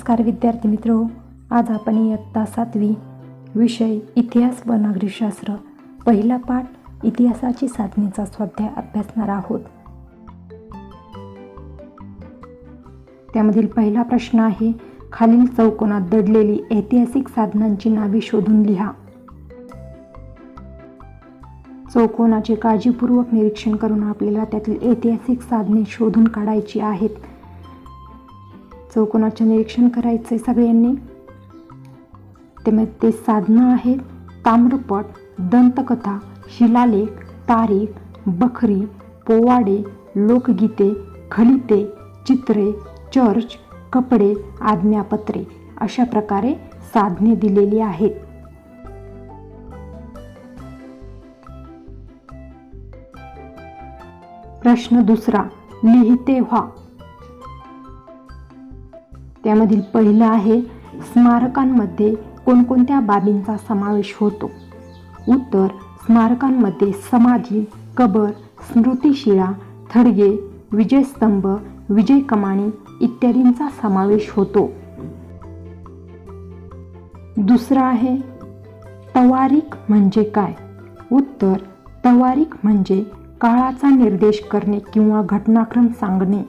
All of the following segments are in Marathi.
नमस्कार विद्यार्थी मित्र आज आपण इयत्ता सातवी विषय इतिहास व नागरिकशास्त्र पहिला पाठ इतिहासाची साधनेचा स्वाध्याय अभ्यासणार आहोत. त्यामधील पहिला प्रश्न आहे खालील चौकोनात दडलेली ऐतिहासिक साधनांची नावे शोधून लिहा. चौकोनाचे काळजीपूर्वक निरीक्षण करून आपल्याला त्यातील ऐतिहासिक साधने शोधून काढायची आहेत. चौकोनाचे निरीक्षण करायचे सगळ्यांनी. त्यामध्ये ते साधनं आहेत. ताम्रपट दंतकथा शिलालेख तारीख बखरी पोवाडे लोकगीते खलिते चित्रे चर्च कपडे आज्ञापत्रे अशा प्रकारे साधने दिलेली आहेत. प्रश्न दुसरा लिहिते व्हा. त्यामधील पहिलं आहे स्मारकांमध्ये कोणकोणत्या बाबींचा समावेश होतो? उत्तर स्मारकांमध्ये समाधी कबर स्मृतिशिळा थडगे विजयस्तंभ विजय कमाणी इत्यादींचा समावेश होतो. दुसरा आहे तवारीख म्हणजे काय? उत्तर तवारीख म्हणजे काळाचा निर्देश करणे किंवा घटनाक्रम सांगणे.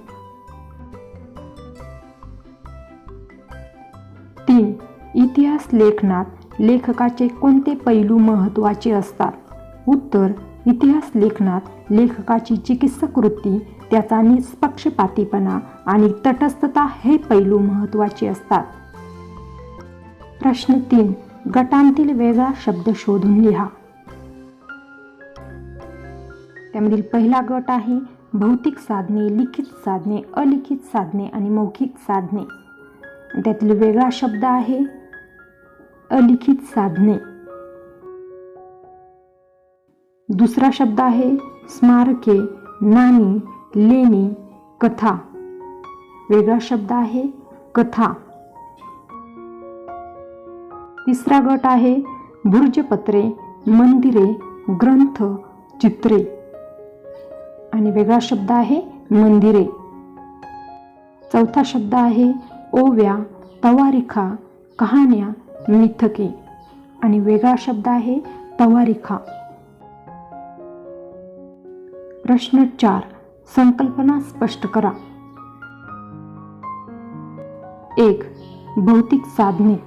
तीन इतिहास लेखनात लेखकाचे कोणते पैलू महत्त्वाचे असतात? उत्तर इतिहास लेखनात लेखकाची चिकित्सक वृत्ती त्याचा निष्पक्षपातीपणा आणि तटस्थता हे पैलू महत्त्वाचे असतात. प्रश्न तीन गटांतील वेगळा शब्द शोधून लिहा. त्यामधील पहिला गट आहे भौतिक साधने लिखित साधने अलिखित साधने आणि मौखिक साधने. त्यातील वेगळा शब्द आहे अलिखित साधने. दुसरा शब्द आहे स्मारके नाणी लेणी कथा. वेगळा शब्द आहे कथा. तिसरा गट आहे भुर्जपत्रे मंदिरे ग्रंथ चित्रे. आणि वेगळा शब्द आहे मंदिरे. चौथा शब्द आहे ओव्या तवारिखा कहाण्या मिथके. आणि वेगळा शब्द आहे तवारिखा. प्रश्न चार. संकल्पना स्पष्ट करा. एक. भौतिक साधने.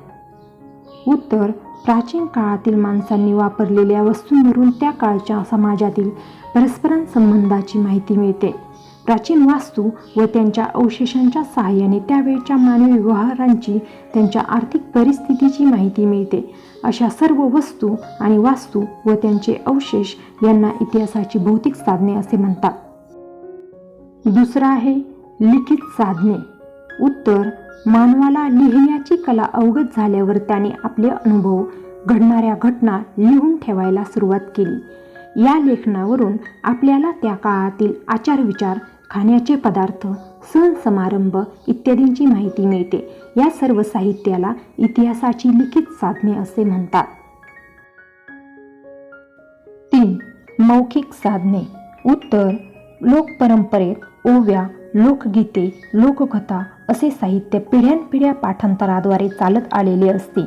उत्तर. प्राचीन काळातील माणसांनी वापरलेल्या वस्तूंवरून त्या काळच्या समाजातील परस्परांसंबंधाची माहिती मिळते. प्राचीन वास्तू व त्यांच्या अवशेषांच्या सहाय्याने त्यावेळच्या मानवी व्यवहारांची त्यांच्या आर्थिक परिस्थितीची माहिती मिळते. अशा सर्व वस्तू आणि वास्तू व त्यांचे अवशेष यांना इतिहासाची भौतिक साधने असे म्हणतात. दुसरं आहे लिखित साधने. उत्तर मानवाला लिहिण्याची कला अवगत झाल्यावर त्याने आपले अनुभव घडणाऱ्या घटना लिहून ठेवायला सुरुवात केली. या लेखनावरून आपल्याला त्या काळातील आचारविचार खाण्याचे पदार्थ सण समारंभ इत्यादींची माहिती मिळते. या सर्व साहित्याला इतिहासाची लिखित साधने असे म्हणतात. तीन मौखिक साधने. उत्तर लोकपरंपरेत ओव्या लोकगीते लोककथा असे साहित्य पिढ्यानपिढ्या पाठांतराद्वारे चालत आलेले असते.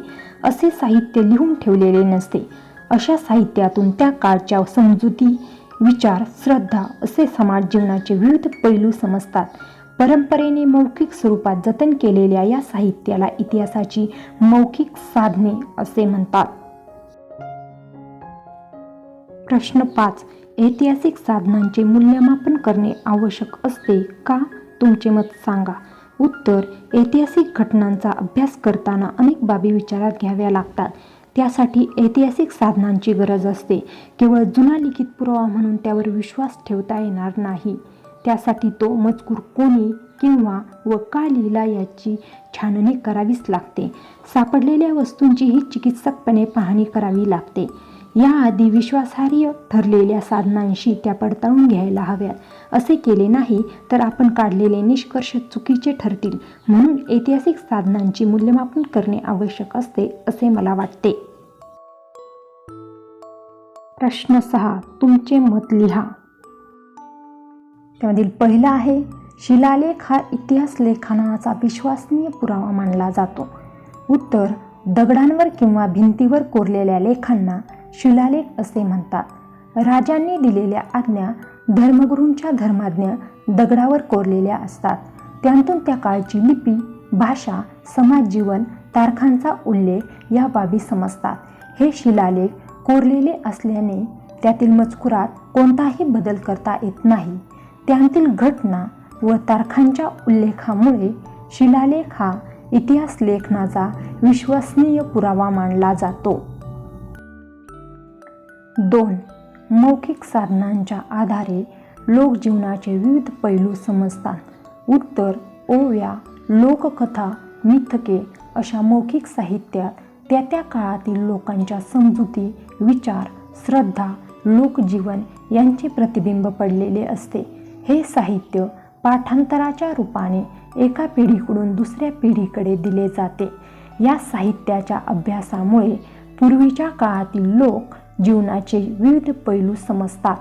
असे साहित्य लिहून ठेवलेले नसते. अशा साहित्यातून त्या काळच्या समजुती विचार श्रद्धा असे समाज जीवनाचे विविध पैलू समजतात. परंपरेने मौखिक स्वरूपात जतन केलेल्या या साहित्याला इतिहासाची मौखिक साधने असे म्हणतात. प्रश्न पाच ऐतिहासिक साधनांचे मूल्यमापन करणे आवश्यक असते का? तुमचे मत सांगा. उत्तर ऐतिहासिक घटनांचा अभ्यास करताना अनेक बाबी विचारात घ्याव्या लागतात. त्यासाठी ऐतिहासिक साधनांची गरज असते. केवळ जुना लिखित पुरावा म्हणून त्यावर विश्वास ठेवता येणार नाही. त्यासाठी तो मजकूर कोणी किंवा व का लिहिला याची छाननी करावीच लागते. सापडलेल्या वस्तूंचीही चिकित्सकपणे पाहणी करावी लागते. याआधी विश्वासार्ह ठरलेल्या साधनांशी त्या पडताळून घ्यायला हव्यात. असे केले नाही तर आपण काढलेले निष्कर्ष चुकीचे ठरतील. म्हणून ऐतिहासिक साधनांची मूल्यमापन करणे आवश्यक असते असे मला वाटते. प्रश्न सहा तुमचे मत लिहा. त्यामधील पहिला आहे शिलालेख हा इतिहास लेखनाचा विश्वसनीय पुरावा मानला जातो. उत्तर दगडांवर किंवा भिंतीवर कोरलेल्या लेखांना शिलालेख असे म्हणतात. राजांनी दिलेल्या आज्ञा धर्मगुरूंच्या धर्माज्ञा दगडावर कोरलेल्या असतात. त्यांतून त्या काळची लिपी भाषा समाज जीवन तारखांचा उल्लेख या बाबी समजतात. हे शिलालेख कोरलेले असल्याने त्यातील मजकुरात कोणताही बदल करता येत नाही. त्यांतील घटना व तारखांच्या उल्लेखामुळे शिलालेख हा इतिहास लेखनाचा विश्वसनीय पुरावा मानला जातो. दोन. मौखिक साधनांच्या आधारे लोकजीवनाचे विविध पैलू समजतात. उत्तर ओव्या लोककथा मिथके अशा मौखिक साहित्यात त्या त्या काळातील लोकांच्या समजुती विचार श्रद्धा लोकजीवन यांचे प्रतिबिंब पडलेले असते. हे साहित्य पाठांतराच्या रूपाने एका पिढीकडून दुसऱ्या पिढीकडे दिले जाते. या साहित्याच्या अभ्यासामुळे पूर्वीच्या काळातील लोक जीवनाचे विविध पैलू समजतात.